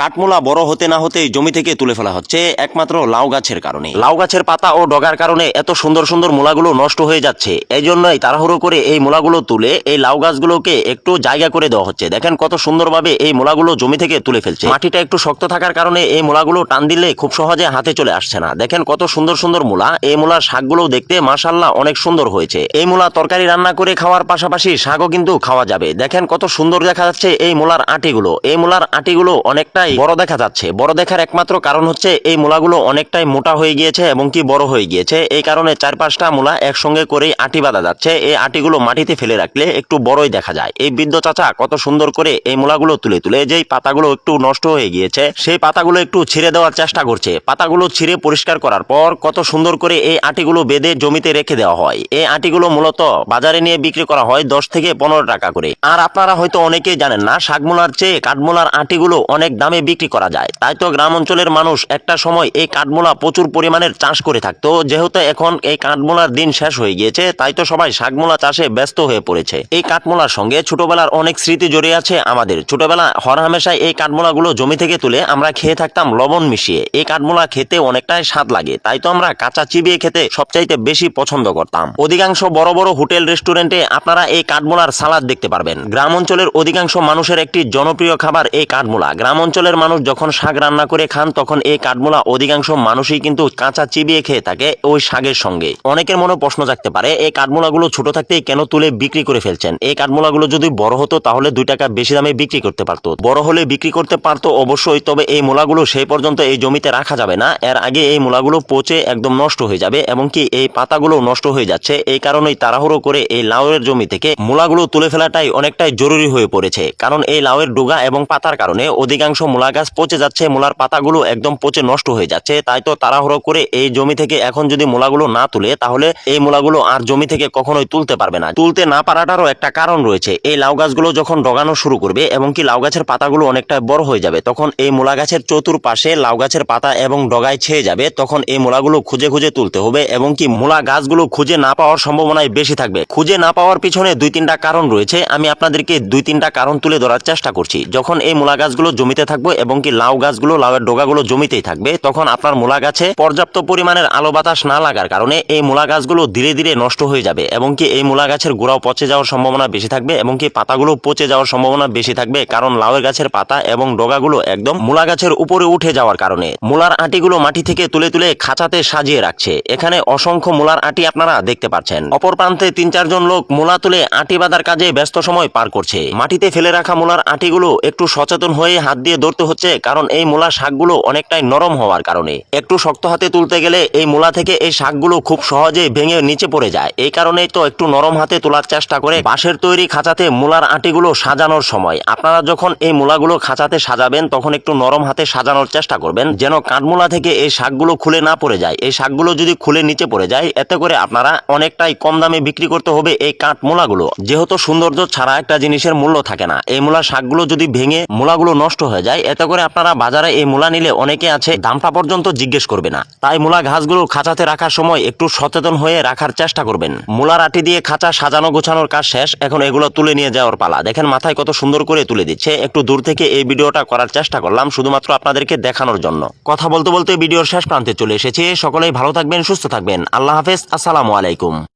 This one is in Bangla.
কাঠমোলা বড় হতে না হতে জমি থেকে তুলে ফেলা হচ্ছে একমাত্র লাউ গাছের কারণে। লাউ গাছের পাতা ও ডগার কারণে এত সুন্দর সুন্দর মূলাগুলো নষ্ট হয়ে যাচ্ছে। এই জন্যই তাড়াহুড়ো করে এই মূলাগুলো তুলে এই লাউ গাছগুলোকে একটু জায়গা করে দেওয়া হচ্ছে। দেখেন কত সুন্দরভাবে এই মূলাগুলো জমি থেকে তুলে ফেলছে। মাটিটা একটু শক্ত থাকার কারণে এই মূলাগুলো টান দিলে খুব সহজে হাতে চলে আসছে না। দেখেন কত সুন্দর সুন্দর মূলা। এই মূলার শাকগুলো দেখতে মাশাল্লাহ অনেক সুন্দর হয়েছে। এই মূলা তরকারি রান্না করে খাওয়ার পাশাপাশি শাকও কিন্তু খাওয়া যাবে। দেখেন কত সুন্দর দেখা যাচ্ছে এই মূলার আটিগুলো। এই মূলার আটিগুলো অনেকটাই বড় দেখা যাচ্ছে। বড় দেখার একমাত্র কারণ হচ্ছে এই মূলাগুলো অনেকটাই মোটা হয়ে গিয়েছে এবং কি বড় হয়ে গিয়েছে। এই কারণে চার পাঁচটা মূলা একসঙ্গে করেই আটি বাঁধা যাচ্ছে। এই আটিগুলো মাটিতে ফেলে রাখলে একটু বড়ই দেখা যায়। এই বৃদ্ধ চাচা কত সুন্দর করে এই মূলাগুলো তুলে তুলে যেই পাতাগুলো একটু নষ্ট হয়ে গিয়েছে, সেই পাতাগুলো একটু ছিঁড়ে দেওয়ার চেষ্টা করছে। পাতাগুলো ছিঁড়ে পরিষ্কার করার পর কত সুন্দর করে এই আটিগুলো বেঁধে জমিতে রেখে দেওয়া হয়। এই আটিগুলো মূলত বাজারে নিয়ে বিক্রি করা হয় দশ থেকে পনেরো টাকা করে। আর আপনারা হয়তো অনেকেই জানেন না, শাকমূলার চেয়ে কাঠমূলার আটিগুলো অনেক দামে বিক্রি করা যায়। তাই তো গ্রাম অঞ্চলের মানুষ একটা সময় এই কাঠমূলা প্রচুর পরিমাণের চাষ করে থাকতো, যেহেতু এখন এই কাঠমূলার দিন শেষ হয়ে গিয়েছে, তাই তো সবাই শাকমূলা চাষে ব্যস্ত হয়ে পড়েছে। এই কাঠমূলার সঙ্গে ছোটবেলার অনেক স্মৃতি জড়িয়ে আছে আমাদের। ছোটবেলা হরহামেশাই এই কাঠমূলাগুলো জমি থেকে তুলে আমরা খেয়ে থাকতাম লবণ মিশিয়ে। এই কাঠমোলা খেতে অনেকটাই স্বাদ লাগে, তাই তো আমরা কাঁচা চিবিয়ে খেতে সবচাইতে বেশি পছন্দ করতাম। অধিকাংশ বড় বড় হোটেল রেস্টুরেন্টে আপনারা এই কাঠমোলার সালাদ দেখতে পারবেন। গ্রাম অঞ্চলের অধিকাংশ মানুষের একটি জনপ্রিয় খাবার এই কাঠমোলা। গ্রাম অঞ্চলের মানুষ যখন শাক রান্না করে খান, তখন এই কাঠমূলা অধিকাংশ মানুষই কিন্তু কাঁচা চিবিয়ে খেয়ে থাকে ওই শাকের সঙ্গে। অনেকের মনে প্রশ্ন থাকতে পারে, এই কাঠমূলাগুলো ছোট থাকতেই কেন তুলে বিক্রি করে ফেলছেন? এই কাঠমূলাগুলো যদি বড় হতো, তাহলে দুই টাকা বেশি দামে বিক্রি করতে পারতো। বড় হলে বিক্রি করতে পারতো অবশ্যই, তবে এই মূলাগুলো সেই পর্যন্ত এই জমিতে রাখা যাবে না। এর আগে এই মূলাগুলো পচে একদম নষ্ট হয়ে যাবে এবং কি এই পাতাগুলো নষ্ট হয়ে যাচ্ছে। এই কারণেই তাড়াহুড়ো করে এই লাউয়ের জমি থেকে মূলাগুলো তুলে ফেলাটাই অনেকটাই জরুরি হয়ে পড়েছে। কারণ এই লাউয়ের ডোগা এবং পাতার কারণে অধিকাংশ মূলা গাছ পচে যাচ্ছে, মূলার পাতাগুলো একদম পচে নষ্ট হয়ে যাচ্ছে, তাই তো তাড়াহুড়ো করে এই জমি থেকে এখন যদি মূলাগুলো না তুলে, তাহলে এই মূলাগুলো আর জমি থেকে কখনোই তুলতে পারবে না। তুলতে না পারাটারও একটা কারণ রয়েছে। এই লাউ গাছগুলো যখন ডগানো শুরু করবে, এবং কি লাউ গাছের পাতাগুলো অনেকটা বড় হয়ে যাবে, তখন এই মূলা গাছের চতুর্পাশে লাউ গাছের পাতা এবং ডগায় ছেয়ে যাবে, তখন এই মূলাগুলো খুঁজে খুঁজে তুলতে হবে, এবং কি মূলা গাছগুলো খুঁজে না পাওয়ার সম্ভাবনাই বেশি থাকবে। খুঁজে না পাওয়ার পিছনে দুই তিনটা কারণ রয়েছে, আমি আপনাদেরকে দুই তিনটা কারণ তুলে ধরার চেষ্টা করছি। যখন এই মূলা গাছগুলো জমিতে থাকবে এবং কি লাউ গাছগুলো লাউয়ের ডোগাগুলো জমিতেই থাকবে, তখন আপনার মূলা গাছে পর্যাপ্ত পরিমাণের আলো বাতাস না লাগার কারণে এই মূলা গাছগুলো ধীরে ধীরে নষ্ট হয়ে যাবে এবং কি এই মূলা গাছের গোড়াও পচে যাওয়ার সম্ভাবনা বেশি থাকবে এবং কি পাতাগুলো পচে যাওয়ার সম্ভাবনা বেশি থাকবে কারণ লাউয়ের গাছের পাতা এবং ডোগাগুলো একদম মূলা গাছের উপরে উঠে যাওয়ার কারণে। মূলার আটিগুলো মাটি থেকে তুলে তুলে খাঁচাতে সাজিয়ে রাখছে। এখানে অসংখ্য মূলার আটি আপনারা দেখতে পাচ্ছেন। অপর প্রান্তে তিন চারজন লোক মূলা তুলে আটি বাঁধার কাজে ব্যস্ত সময় পার করছে। মাটিতে ফেলে রাখা মূলার আটিগুলো একটু সচেতন হয়ে হাত দিয়ে ধরতে হচ্ছে, কারণ এই মূলা শাকগুলো অনেকটাই নরম হওয়ার কারণে। একটু শক্ত হাতে তুলতে গেলে এই মূলা থেকে এই শাকগুলো খুব সহজে ভেঙে নিচে পড়ে যায়। এই কারণেই তো একটু নরম হাতে তোলার চেষ্টা করে বাঁশের তৈরি খাঁচাতে মূলার আটিগুলো সাজানোর সময়। আপনারা যখন এই মূলাগুলো খাঁচাতে সাজাবেন, তখন একটু নরম হাতে সাজানোর চেষ্টা করবেন, যেন কাঠমূলা থেকে এই শাকগুলো খুলে না পড়ে যায়। এই শাকগুলো যদি খুলে নিচে পড়ে যায়, এতে করে আপনারা অনেকটাই কম দামে বিক্রি করতে হবে এই কাঠমূলাগুলো। যেহেতু সৌন্দর্য ছাড়া একটা জিনিসের মূল্য থাকে না। এই মূলা শাকগুলো যদি ভেঙে মূলাগুলো নষ্ট হয়ে যায় এতে করে আপনারা বাজারে এই মূলা নিলে অনেকে আছে, দামটা পর্যন্ত জিজ্ঞেস করবে না। তাই মূলা ঘাসগুলো খাঁচাতে রাখার সময় একটু সচেতন হয়ে রাখার চেষ্টা করবেন। মূলার আটি দিয়ে খাঁচা সাজানো গোছানোর কাজ শেষ, এখন এগুলো তুলে নিয়ে যাওয়ার পালা। দেখেন মাথায় কত সুন্দর করে তুলে দিচ্ছে। একটু দূর থেকে এই ভিডিওটা করার চেষ্টা করলাম, শুধুমাত্র আপনাদেরকে দেখানোর জন্য। কথা বলতে বলতে ভিডিওর শেষ প্রান্তে চলে এসেছে। সকলেই ভালো থাকবেন, সুস্থ থাকবেন। আল্লাহ হাফেজ, আসসালামু আলাইকুম।